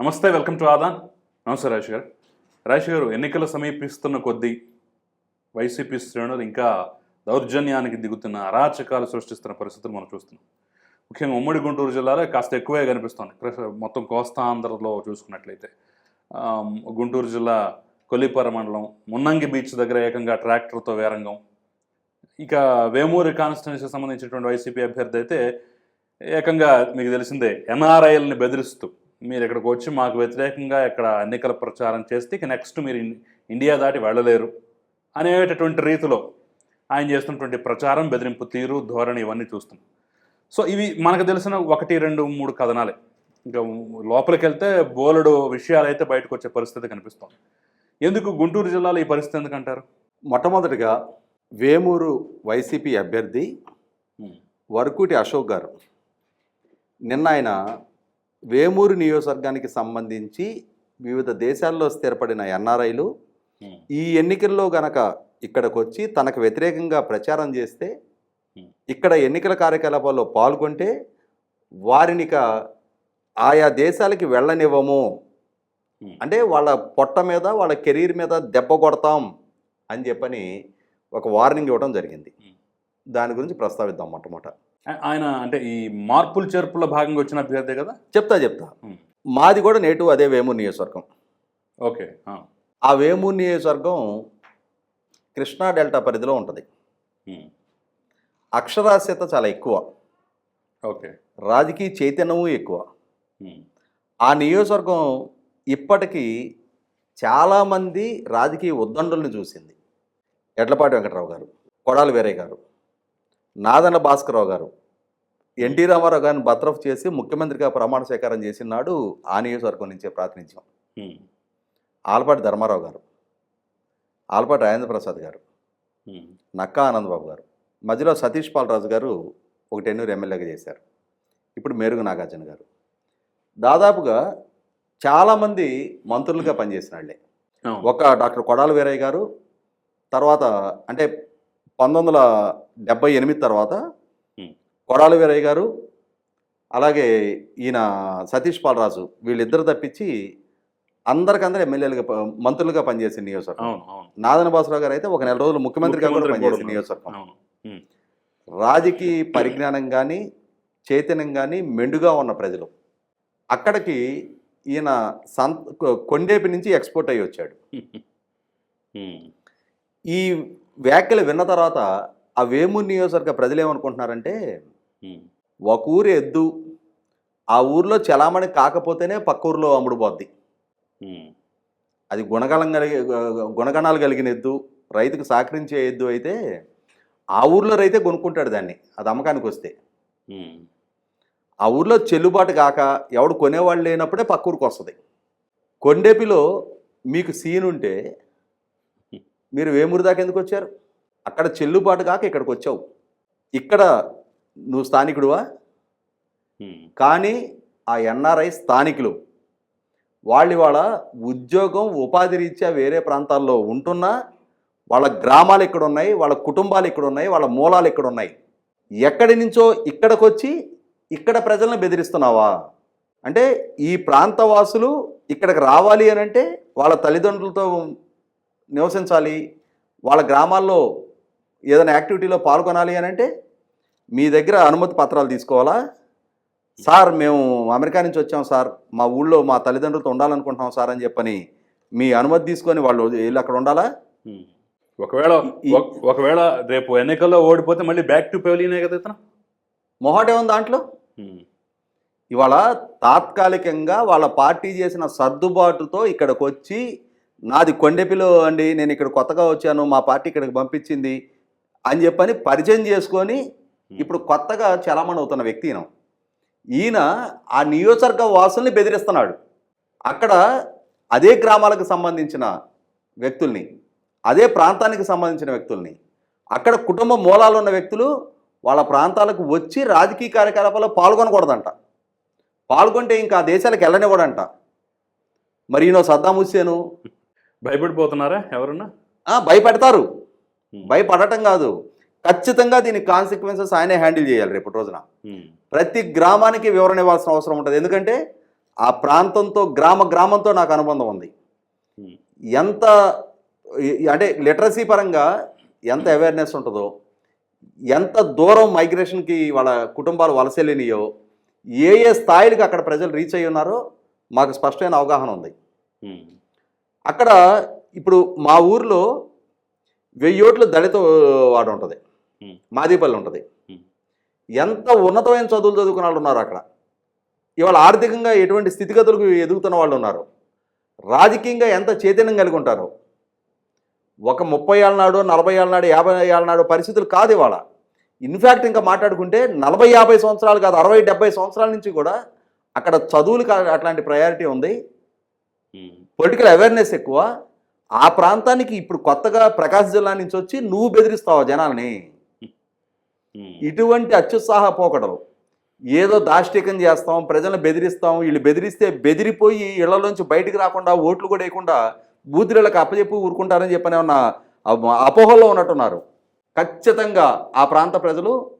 నమస్తే welcome to Aadan. నమస్తే రాజేష్ గారు. రాజేష్ గారు ఎన్నికలు సమీపిస్తున్న కొద్దీ వైసీపీ శ్రేణులు ఇంకా దౌర్జన్యానికి దిగుతున్న అరాచకాలు సృష్టిస్తున్న పరిస్థితులు మనం చూస్తున్నాం. ముఖ్యంగా ఉమ్మడి గుంటూరు జిల్లాలో కాస్త ఎక్కువే కనిపిస్తుంది. మొత్తం కోస్తాంధ్రలో చూసుకున్నట్లయితే. గుంటూరు జిల్లా కొల్లిపార మండలం మున్నంగి బీచ్ దగ్గర ఏకంగా ట్రాక్టర్తో వేరంగం. ఇక వేమూరి కాన్స్టిట్యున్సీకి సంబంధించినటువంటి వైసీపీ అభ్యర్థి అయితే ఏకంగా మీకు తెలిసిందే ఎన్ఆర్ఐఎల్ని బెదిరిస్తూ మీరు ఇక్కడికి వచ్చి మాకు వ్యతిరేకంగా ఇక్కడ ఎన్నికల ప్రచారం చేస్తే ఇక నెక్స్ట్ మీరు ఇండియా దాటి వెళ్ళలేరు అనేటటువంటి రీతిలో ఆయన చేస్తున్నటువంటి ప్రచారం బెదిరింపు తీరు ధోరణి ఇవన్నీ చూస్తున్నాం. సో ఇవి మనకు తెలిసిన ఒకటి రెండు మూడు కథనాలే. ఇంకా లోపలికి వెళ్తే బోలెడు విషయాలు అయితే బయటకు వచ్చే పరిస్థితి కనిపిస్తోంది. ఎందుకు గుంటూరు జిల్లాలో ఈ పరిస్థితి ఎందుకంటారు మొట్టమొదటిగా వేమూరు వైసీపీ అభ్యర్థి వరకుటి అశోక్ గారు. నిన్న ఆయన వేమూరు నియోజకవర్గానికి సంబంధించి వివిధ దేశాల్లో స్థిరపడిన ఎన్ఆర్ఐలు ఈ ఎన్నికల్లో గనక ఇక్కడికి వచ్చి తనకు వ్యతిరేకంగా ప్రచారం చేస్తే Hmm. ఇక్కడ ఎన్నికల కార్యకలాపాల్లో పాల్గొంటే వారిని ఇక ఆయా దేశాలకి వెళ్ళనివ్వము Hmm. అంటే వాళ్ళ పొట్ట మీద వాళ్ళ కెరీర్ మీద దెబ్బ కొడతాం అని చెప్పని ఒక వార్నింగ్ ఇవ్వడం జరిగింది Hmm. దాని గురించి ప్రస్తావిద్దాం మొట్టమొదట ఆయన అంటే ఈ మార్పులు చేర్పుల భాగంగా వచ్చిన అభ్యర్థి కదా? చెప్తా చెప్తా. మాది కూడా నేటు అదే వేమూరు నియోజకవర్గం. ఓకే ఆ. వేమూరు నియోజకవర్గం కృష్ణా డెల్టా పరిధిలో ఉంటుంది. అక్షరాస్యత చాలా ఎక్కువ. ఓకే. రాజకీయ చైతన్యము ఎక్కువ. ఆ నియోజకవర్గం ఇప్పటికీ చాలామంది రాజకీయ ఉద్దండుల్ని చూసింది. ఎడ్లపాటి వెంకటరావు గారు కొడాలి వీరయ్య గారు. నాదన భాస్కరరావు గారు. ఎన్టీ రామారావు గారిని బత్రఫ్ చేసి ముఖ్యమంత్రిగా ప్రమాణ స్వీకారం చేసిన నాడు ఆ నియోజకవర్గం నుంచే ప్రాతినిధ్యం. ఆలపాటి ధర్మారావు గారు. ఆలపాటి రాజేంద్ర ప్రసాద్ గారు. నక్కా ఆనందబాబు గారు. మధ్యలో సతీష్ పాలరాజు గారు ఒక టెన్నూరు ఎమ్మెల్యేగా చేశారు. ఇప్పుడు మేరుగు నాగార్జున గారు. దాదాపుగా చాలామంది మంత్రులుగా పనిచేసిన వాళ్ళే. ఒక డాక్టర్ కొడాల వీరయ్య గారు తర్వాత అంటే పంతొమ్మిది వందల డెబ్బై ఎనిమిది తర్వాత. కొడాల వీరయ్య గారు అలాగే ఈయన సతీష్ పాలరాజు వీళ్ళిద్దరు తప్పించి అందరికందరూ ఎమ్మెల్యేలుగా మంత్రులుగా పనిచేసిన నియోజకవర్గం నాదన బాసరావు గారు అయితే ఒక నెల రోజులు ముఖ్యమంత్రిగా కూడా ముఖ్యమంత్రి పనిచేసిన నియోజకవర్గం. రాజకీయ పరిజ్ఞానం కానీ చైతన్యం కానీ మెండుగా ఉన్న ప్రజలు అక్కడికి ఈయన సంత కొ- కొండేపి నుంచి ఎక్స్పోర్ట్ అయ్యి వచ్చాడు. ఈ వ్యాఖ్యలు విన్న తర్వాత ఆ వేమూరు నియోజకవర్గ ప్రజలు ఏమనుకుంటున్నారంటే. ఒక ఊరు ఎద్దు ఆ ఊర్లో చలామణి కాకపోతేనే పక్క ఊర్లో అమ్ముడు పోద్ది ఉమ్. అది గుణగణం కలిగి గుణగణాలు కలిగిన ఎద్దు రైతుకు సహకరించే ఎద్దు అయితే ఆ ఊర్లో రైతే కొనుక్కుంటాడు దాన్ని అది అమ్మకానికి వస్తే. ఆ ఊర్లో చెల్లుబాటు కాక ఎవడు కొనేవాళ్ళు లేనప్పుడే పక్క ఊరికి వస్తుంది కొండేపిలో మీకు సీన్ ఉంటే మీరు వేమూరు దాకా ఎందుకు వచ్చారు? అక్కడ చెల్లుబాటు కాక ఇక్కడికి వచ్చావు. ఇక్కడ నువ్వు స్థానికుడువా. కానీ ఆ ఎన్ఆర్ఐ స్థానికులు వాళ్ళు ఇవాళ ఉద్యోగం ఉపాధి రీత్యా వేరే ప్రాంతాల్లో ఉంటున్నా వాళ్ళ గ్రామాలు ఇక్కడ ఉన్నాయి వాళ్ళ కుటుంబాలు ఇక్కడ ఉన్నాయి వాళ్ళ మూలాలు ఇక్కడ ఉన్నాయి ఎక్కడి నుంచో ఇక్కడికి వచ్చి ఇక్కడ ప్రజలను బెదిరిస్తున్నావా? అంటే ఈ ప్రాంతవాసులు ఇక్కడికి రావాలి అని అంటే వాళ్ళ తల్లిదండ్రులతో నివసించాలి. వాళ్ళ గ్రామాల్లో ఏదైనా యాక్టివిటీలో పాల్గొనాలి అని అంటే మీ దగ్గర అనుమతి పత్రాలు తీసుకోవాలా? సార్ మేము అమెరికా నుంచి వచ్చాం సార్. మా ఊళ్ళో మా తల్లిదండ్రులతో ఉండాలనుకుంటున్నాం సార్ అని చెప్పని మీ అనుమతి తీసుకొని వాళ్ళు వీళ్ళు అక్కడ ఉండాలా. ఒకవేళ ఒకవేళ రేపు ఎన్నికల్లో ఓడిపోతే మళ్ళీ బ్యాక్ టు పెవలీనే కదా ఇతను? మొహాటే ఉంది దాంట్లో. ఇవాళ తాత్కాలికంగా వాళ్ళ పార్టీ చేసిన సర్దుబాటుతో ఇక్కడికి వచ్చి నాది కొండెపిలో అండి నేను ఇక్కడ కొత్తగా వచ్చాను మా పార్టీ ఇక్కడికి పంపించింది అని చెప్పని పరిచయం చేసుకొని ఇప్పుడు కొత్తగా చలామణి అవుతున్న వ్యక్తి ఈయన. ఈయన ఆ నియోజకవర్గ వాసుల్ని బెదిరిస్తున్నాడు. అక్కడ అదే గ్రామాలకు సంబంధించిన వ్యక్తుల్ని అదే ప్రాంతానికి సంబంధించిన వ్యక్తుల్ని అక్కడ కుటుంబ మూలాలు ఉన్న వ్యక్తులు వాళ్ళ ప్రాంతాలకు వచ్చి రాజకీయ కార్యకలాపాల్లో పాల్గొనకూడదంట. పాల్గొంటే ఇంకా ఆ దేశాలకు వెళ్ళనివ్వడంట. మరి ఈయన సద్దాం హుస్సేను భయపడిపోతున్నారా ఎవరన్నా? భయపెడతారు. భయపడటం కాదు. ఖచ్చితంగా దీని కాన్సిక్వెన్సెస్ ఆయనే హ్యాండిల్ చేయాలి రేపటి రోజున. ప్రతి గ్రామానికి వివరణ ఇవ్వాల్సిన అవసరం ఉంటుంది. ఎందుకంటే ఆ ప్రాంతంతో గ్రామ గ్రామంతో నాకు అనుబంధం ఉంది. ఎంత అంటే లిటరసీ పరంగా ఎంత అవేర్నెస్ ఉంటుందో ఎంత దూరం మైగ్రేషన్కి వాళ్ళ కుటుంబాలు వలసెళ్ళినాయో ఏ ఏ స్థాయిలకు అక్కడ ప్రజలు రీచ్ అయ్యి ఉన్నారో మాకు స్పష్టమైన అవగాహన ఉంది. అక్కడ ఇప్పుడు మా ఊర్లో వెయ్యి ఓట్లు దళిత వాడు ఉంటుంది. మాదిపల్లి ఉంటుంది. ఎంత ఉన్నతమైన చదువులు చదువుకున్న వాళ్ళు ఉన్నారు అక్కడ. ఇవాళ ఆర్థికంగా ఎటువంటి స్థితిగతులకు ఎదుగుతున్న వాళ్ళు ఉన్నారు. రాజకీయంగా ఎంత చైతన్యం కలిగి ఉంటారు? ఒక ముప్పై ఏళ్ళ నాడు నలభై ఏళ్ళ నాడు యాభై ఏళ్ళ నాడు పరిస్థితులు కాదు ఇవాళ. ఇన్ఫ్యాక్ట్ ఇంకా మాట్లాడుకుంటే నలభై యాభై సంవత్సరాలు కాదు అరవై డెబ్బై సంవత్సరాల నుంచి కూడా అక్కడ చదువులకు అట్లాంటి ప్రయారిటీ ఉంది. పొలిటికల్ అవేర్నెస్ ఎక్కువ. ఆ ప్రాంతానికి ఇప్పుడు కొత్తగా ప్రకాశ్ జిల్లా నుంచి వచ్చి నువ్వు బెదిరిస్తావు జనాల్ని? ఇటువంటి అత్యుత్సాహ పోకడలు. ఏదో దాష్టికం చేస్తాం ప్రజలను బెదిరిస్తాం వీళ్ళు బెదిరిస్తే బెదిరిపోయి ఇళ్ళలోంచి బయటికి రాకుండా ఓట్లు కూడా వేయకుండా బూతులకు అప్పచెప్పి ఊరుకుంటారని చెప్పని ఉన్న అపోహల్లో ఉన్నట్టున్నారు. ఖచ్చితంగా ఆ ప్రాంత ప్రజలు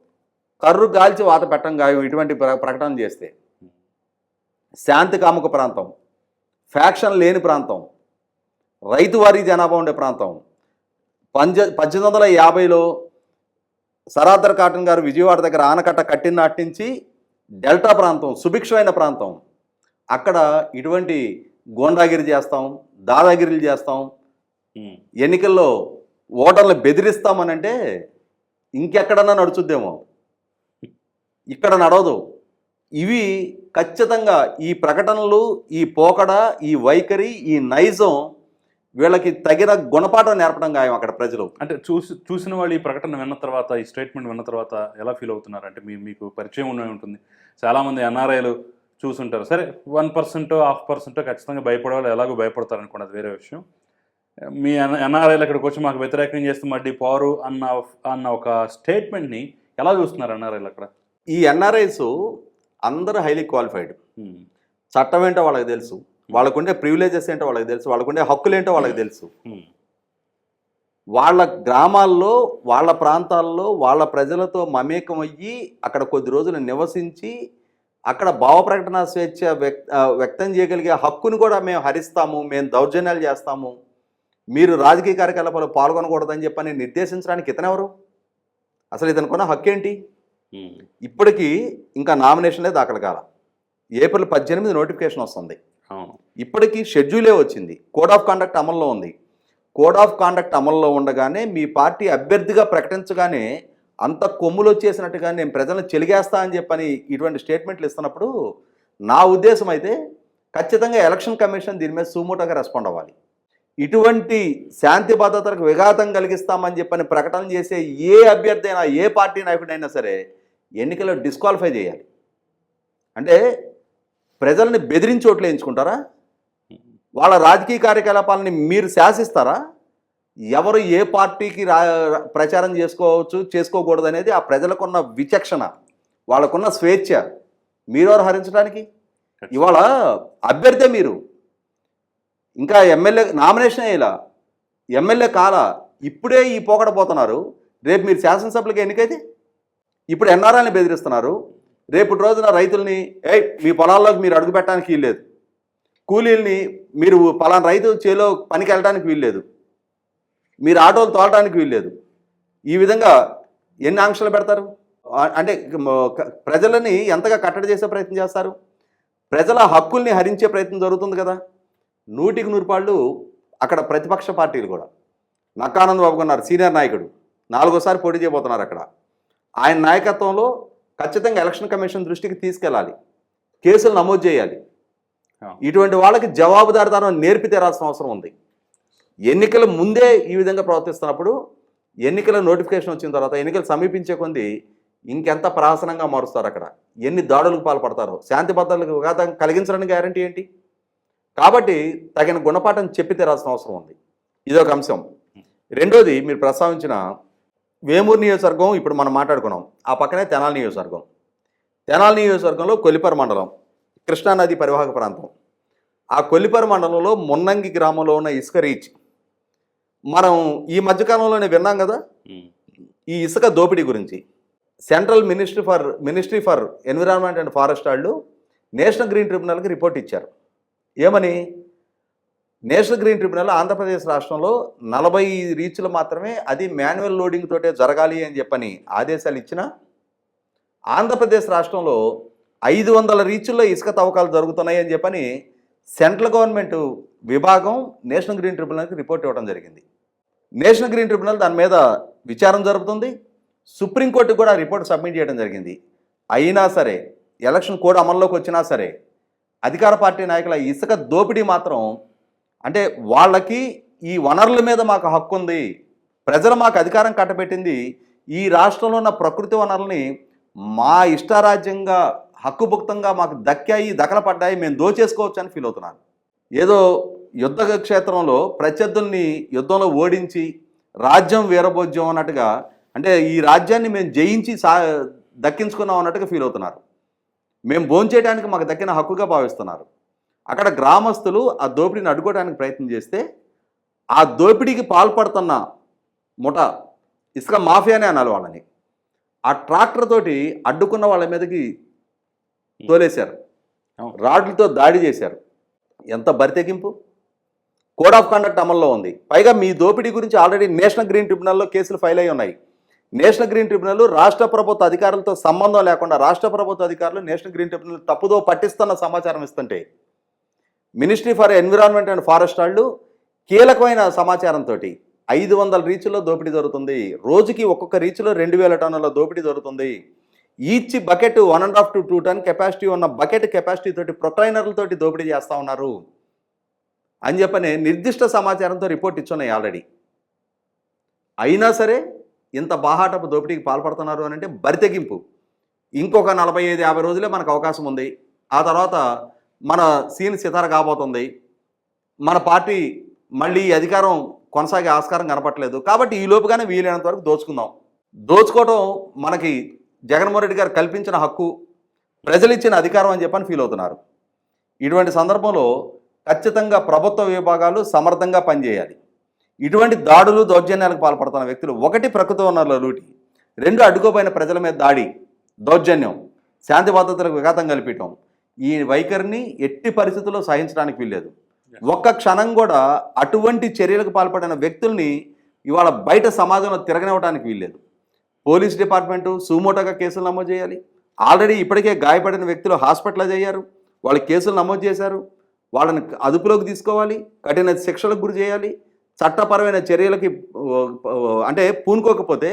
కర్రు గాల్చి వాత పెట్టం గాయం ఇటువంటి ప్ర- ప్రకటన చేస్తే. శాంతి కాముక ప్రాంతం. ఫ్యాక్షన్ లేని ప్రాంతం. రైతువారీ జనాభా ఉండే ప్రాంతం. పంజ పద్దెనిమిది వందల యాభైలో సరాదర్ కాటన్ గారు విజయవాడ దగ్గర ఆనకట్ట కట్టిన నాటి నుంచి డెల్టా ప్రాంతం సుభిక్షమైన ప్రాంతం. అక్కడ ఇటువంటి గోండాగిరి చేస్తాం దాదాగిరిలు చేస్తాం. ఎన్నికల్లో ఓటర్లు బెదిరిస్తామనంటే ఇంకెక్కడన్నా నడుచుద్దేమో. ఇక్కడ నడవదు. ఇవి ఖచ్చితంగా ఈ ప్రకటనలు ఈ పోకడ ఈ వైఖరి ఈ నైజం వీళ్ళకి తగిన గుణపాఠం నేర్పడం ఖాయం అక్కడ ప్రజలు. అంటే చూసి చూసిన వాళ్ళు ఈ ప్రకటన విన్న తర్వాత ఈ స్టేట్మెంట్ విన్న తర్వాత ఎలా ఫీల్ అవుతున్నారు? అంటే మీ మీకు పరిచయం ఉండే ఉంటుంది. చాలామంది ఎన్ఆర్ఐలు చూసుంటారు. సరే వన్ పర్సెంట్ హాఫ్ పర్సెంట్ ఖచ్చితంగా భయపడే వాళ్ళు ఎలాగో భయపడతారు అనుకోండి అది వేరే విషయం. మీ ఎన్ఆర్ఐలు ఇక్కడికి వచ్చి మాకు వ్యతిరేకం చేస్తే మళ్ళీ పోరు అన్న అన్న ఒక స్టేట్మెంట్ని ఎలా చూస్తున్నారు ఎన్ఆర్ఐలు అక్కడ? ఈ ఎన్ఆర్ఐస్ అందరూ హైలీ క్వాలిఫైడ్ చట్టం ఏంటో వాళ్ళకి తెలుసు. వాళ్ళకుండే ప్రివిలేజెస్ ఏంటో వాళ్ళకి తెలుసు. వాళ్ళకుండే హక్కులు ఏంటో వాళ్ళకి తెలుసు. వాళ్ళ గ్రామాల్లో వాళ్ళ ప్రాంతాల్లో వాళ్ళ ప్రజలతో మమేకం అయ్యి అక్కడ కొద్ది రోజులు నివసించి అక్కడ భావ ప్రకటన స్వేచ్ఛ వ్యక్తం చేయగలిగే హక్కును కూడా మేము హరిస్తాము. మేము దౌర్జన్యాలు చేస్తాము. మీరు రాజకీయ కార్యకలాపాలు పాల్గొనకూడదని చెప్పని నిర్దేశించడానికి ఇతనెవరు? అసలు ఇతనుకున్న హక్కు ఏంటి ఇప్పటికీ ఇంకా నామినేషన్లే దాఖలు కాల. ఏప్రిల్ పద్దెనిమిది నోటిఫికేషన్ వస్తుంది. ఇప్పటికీ షెడ్యూలే వచ్చింది. కోడ్ ఆఫ్ కాండక్ట్ అమల్లో ఉంది. కోడ్ ఆఫ్ కాండక్ట్ అమల్లో ఉండగానే మీ పార్టీ అభ్యర్థిగా ప్రకటించగానే అంత కొమ్ములు వచ్చేసినట్టుగా నేను ప్రజలను చెలిగేస్తా అని చెప్పని ఇటువంటి స్టేట్మెంట్లు ఇస్తున్నప్పుడు నా ఉద్దేశం అయితే ఖచ్చితంగా ఎలక్షన్ కమిషన్ దీని మీద సుమూటగా రెస్పాండ్ అవ్వాలి. ఇటువంటి శాంతి భద్రతలకు విఘాతం కలిగిస్తామని చెప్పని ప్రకటన చేసే ఏ అభ్యర్థి అయినా ఏ పార్టీ నాయకుడైనా సరే ఎన్నికల్లో డిస్క్వాలిఫై చేయాలి. అంటే ప్రజల్ని బెదిరించి ఓట్లు వేయించుకుంటారా? వాళ్ళ రాజకీయ కార్యకలాపాలని మీరు శాసిస్తారా? ఎవరు ఏ పార్టీకి రా ప్రచారం చేసుకోవచ్చు చేసుకోకూడదు అనేది ఆ ప్రజలకున్న విచక్షణ వాళ్ళకున్న స్వేచ్ఛ. మీరెవరు హరించడానికి? ఇవాళ అభ్యర్థే మీరు. ఇంకా ఎమ్మెల్యే నామినేషన్ అయ్యేలా ఎమ్మెల్యే కాల? ఇప్పుడే ఈ పోకడ పోతున్నారు. రేపు మీరు శాసనసభలకు ఎన్నికైతే ఇప్పుడు ఎన్ఆర్ఐని బెదిరిస్తున్నారు. రేపటి రోజున రైతుల్ని ఏ మీ పొలాల్లోకి మీరు అడుగు పెట్టడానికి వీల్లేదు కూలీల్ని మీరు పలానా రైతు చేలో పనికి వెళ్ళడానికి వీల్లేదు మీరు ఆటోలు తోలడానికి వీల్లేదు ఈ విధంగా ఎన్ని ఆంక్షలు పెడతారు? అంటే ప్రజలని ఎంతగా కట్టడి చేసే ప్రయత్నం చేస్తారు? ప్రజల హక్కుల్ని హరించే ప్రయత్నం జరుగుతుంది కదా. నూటికి నూరుపాళ్ళు అక్కడ ప్రతిపక్ష పార్టీలు కూడా. నక్కానంద్ బాబు సీనియర్ నాయకుడు. నాలుగోసారి పోటీ చేయబోతున్నారు అక్కడ. ఆయన నాయకత్వంలో ఖచ్చితంగా ఎలక్షన్ కమిషన్ దృష్టికి తీసుకెళ్ళాలి. కేసులు నమోదు చేయాలి. ఇటువంటి వాళ్ళకి జవాబుదారితనం నేర్పి తీరాల్సిన అవసరం ఉంది. ఎన్నికల ముందే ఈ విధంగా ప్రవర్తిస్తున్నప్పుడు ఎన్నికల నోటిఫికేషన్ వచ్చిన తర్వాత ఎన్నికలు సమీపించే కొంది ఇంకెంత ప్రహసనంగా మారుస్తారు అక్కడ? ఎన్ని దాడులకు పాల్పడతారో? శాంతి భద్రతలకు విఘాతం కలిగించడానికి గ్యారంటీ ఏంటి? కాబట్టి తగిన గుణపాఠం చెప్పి తీరాల్సిన అవసరం ఉంది. ఇదొక అంశం. రెండోది మీరు ప్రస్తావించిన వేమూరు నియోజకవర్గం ఇప్పుడు మనం మాట్లాడుకున్నాం. ఆ పక్కనే తెనాలి నియోజకవర్గం. తెనాలి నియోజకవర్గంలో కొలిపర మండలం కృష్ణానది పరివాహక ప్రాంతం. ఆ కొల్లిపర మండలంలో మున్నంగి గ్రామంలో ఉన్న ఇసుక రీచ్. మనం ఈ మధ్యకాలంలోనే విన్నాం కదా? ఈ ఇసుక దోపిడీ గురించి. Central ministry for ministry for environment and forest వాళ్ళు నేషనల్ గ్రీన్ ట్రిబ్యునల్కి రిపోర్ట్ ఇచ్చారు. ఏమని? నేషనల్ గ్రీన్ ట్రిబ్యునల్ ఆంధ్రప్రదేశ్ రాష్ట్రంలో నలభై రీచ్లు మాత్రమే అది మాన్యువల్ లోడింగ్ తోటే జరగాలి అని చెప్పని ఆదేశాలు ఇచ్చిన ఆంధ్రప్రదేశ్ రాష్ట్రంలో ఐదు వందల రీచుల్లో ఇసుక తవ్వకాలు జరుగుతున్నాయి అని చెప్పని సెంట్రల్ గవర్నమెంట్ విభాగం నేషనల్ గ్రీన్ ట్రిబ్యునల్కి రిపోర్ట్ ఇవ్వడం జరిగింది. నేషనల్ గ్రీన్ ట్రిబ్యునల్ దాని మీద విచారం జరుపుతుంది. సుప్రీంకోర్టు కూడా రిపోర్ట్ సబ్మిట్ చేయడం జరిగింది. అయినా సరే ఎలక్షన్ కోడ్ అమల్లోకి వచ్చినా సరే అధికార పార్టీ నాయకుల ఇసుక దోపిడీ మాత్రం అంటే వాళ్ళకి ఈ వనరుల మీద మాకు హక్కు ఉంది ప్రజలు మాకు అధికారం కట్టబెట్టింది. ఈ రాష్ట్రంలో ఉన్న ప్రకృతి వనరుల్ని మా ఇష్టారాజ్యంగా హక్కుభుక్తంగా మాకు దక్కాయి దఖలపడ్డాయి మేము దోచేసుకోవచ్చు అని ఫీల్ అవుతున్నాను. ఏదో యుద్ధ క్షేత్రంలో ప్రత్యర్థుల్ని యుద్ధంలో ఓడించి రాజ్యం వీరభోజ్యం అన్నట్టుగా అంటే ఈ రాజ్యాన్ని మేము జయించి సా దక్కించుకున్నాం అన్నట్టుగా ఫీల్ అవుతున్నారు. మేము భోంచేయడానికి మాకు దక్కిన హక్కుగా భావిస్తున్నారు. అక్కడ గ్రామస్తులు ఆ దోపిడీని అడ్డుకోవడానికి ప్రయత్నం చేస్తే ఆ దోపిడీకి పాల్పడుతున్న ముఠ ఇసుక మాఫియానే అనాలి వాళ్ళని. ఆ ట్రాక్టర్ తోటి అడ్డుకున్న వాళ్ళ మీదకి తోలేశారు. రాడ్లతో దాడి చేశారు. ఎంత బరితెగింపు కోడ్ ఆఫ్ కండక్ట్ అమల్లో ఉంది. పైగా మీ దోపిడీ గురించి ఆల్రెడీ నేషనల్ గ్రీన్ ట్రిబ్యునల్లో కేసులు ఫైల్ అయి ఉన్నాయి. నేషనల్ గ్రీన్ ట్రిబ్యునల్ రాష్ట్ర ప్రభుత్వ అధికారులతో సంబంధం లేకుండా రాష్ట్ర ప్రభుత్వ అధికారులు నేషనల్ గ్రీన్ ట్రిబ్యునల్ తప్పుదో పట్టిస్తున్న సమాచారం ఇస్తుంటే ministry for environment and forest వాళ్ళు కీలకమైన సమాచారంతో ఐదు వందల రీచ్లో దోపిడీ జరుగుతుంది. రోజుకి ఒక్కొక్క రీచ్లో రెండు వేల టన్నుల దోపిడీ జరుగుతుంది. Each bucket one and half to two ton capacity ఉన్న బకెట్ కెపాసిటీ తోటి ప్రొక్లైనర్లతోటి దోపిడీ చేస్తూ ఉన్నారు. అని చెప్పని నిర్దిష్ట సమాచారంతో రిపోర్ట్ ఇచ్చున్నాయి ఆల్రెడీ. అయినా సరే ఇంత బాహాటపు దోపిడీకి పాల్పడుతున్నారు అని అంటే బరితెగింపు ఇంకొక నలభై ఐదు యాభై రోజులే మనకు అవకాశం ఉంది. ఆ తర్వాత మన సీన్ సితార కాబోతుంది. మన పార్టీ మళ్ళీ ఈ అధికారం కొనసాగే ఆస్కారం కనపట్లేదు కాబట్టి ఈ లోపుగానే వీలైనంత వరకు దోచుకుందాం. దోచుకోవడం మనకి జగన్మోహన్ రెడ్డి గారు కల్పించిన హక్కు ప్రజలు ఇచ్చిన అధికారం అని చెప్పని ఫీల్ అవుతున్నారు. ఇటువంటి సందర్భంలో ఖచ్చితంగా ప్రభుత్వ విభాగాలు సమర్థంగా పనిచేయాలి. ఇటువంటి దాడులు దౌర్జన్యాలకు పాల్పడుతున్న వ్యక్తులు ఒకటి ప్రకృతి వనరుల లూటి రెండు అడ్డుకోపోయిన ప్రజల మీద దాడి దౌర్జన్యం శాంతి భద్రతలకు విఘాతం కల్పించడం ఈ వైఖరిని ఎట్టి పరిస్థితుల్లో సహించడానికి వీల్లేదు. ఒక్క క్షణం కూడా అటువంటి చర్యలకు పాల్పడిన వ్యక్తుల్ని ఇవాళ బయట సమాజంలో తిరగనివ్వడానికి వీల్లేదు. పోలీస్ డిపార్ట్మెంటు సుమోటోగా కేసులు నమోదు చేయాలి. ఆల్రెడీ ఇప్పటికే గాయపడిన వ్యక్తులు హాస్పిటలైజ్ అయ్యారు వాళ్ళ కేసులు నమోదు చేశారు. వాళ్ళని అదుపులోకి తీసుకోవాలి. కఠిన శిక్షలకు గురి చేయాలి. చట్టపరమైన చర్యలకి అంటే పూనుకోకపోతే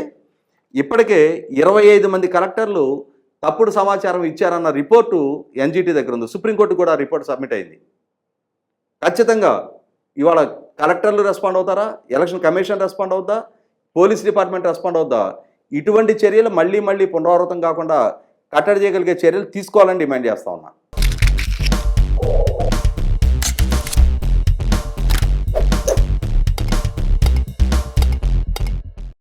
ఇప్పటికే ఇరవై ఐదు మంది కలెక్టర్లు తప్పుడు సమాచారం ఇచ్చారన్న రిపోర్టు ఎన్జిటి దగ్గర ఉంది. సుప్రీంకోర్టు కూడా రిపోర్ట్ సబ్మిట్ అయింది. ఖచ్చితంగా ఇవాళ కలెక్టర్లు రెస్పాండ్ అవుతారా? ఎలక్షన్ కమిషన్ రెస్పాండ్ అవుద్దా? పోలీస్ డిపార్ట్మెంట్ రెస్పాండ్ అవుద్దా? ఇటువంటి చర్యలు మళ్ళీ మళ్ళీ పునరావృతం కాకుండా కట్టడి చేయగలిగే చర్యలు తీసుకోవాలని డిమాండ్ చేస్తా ఉన్నా.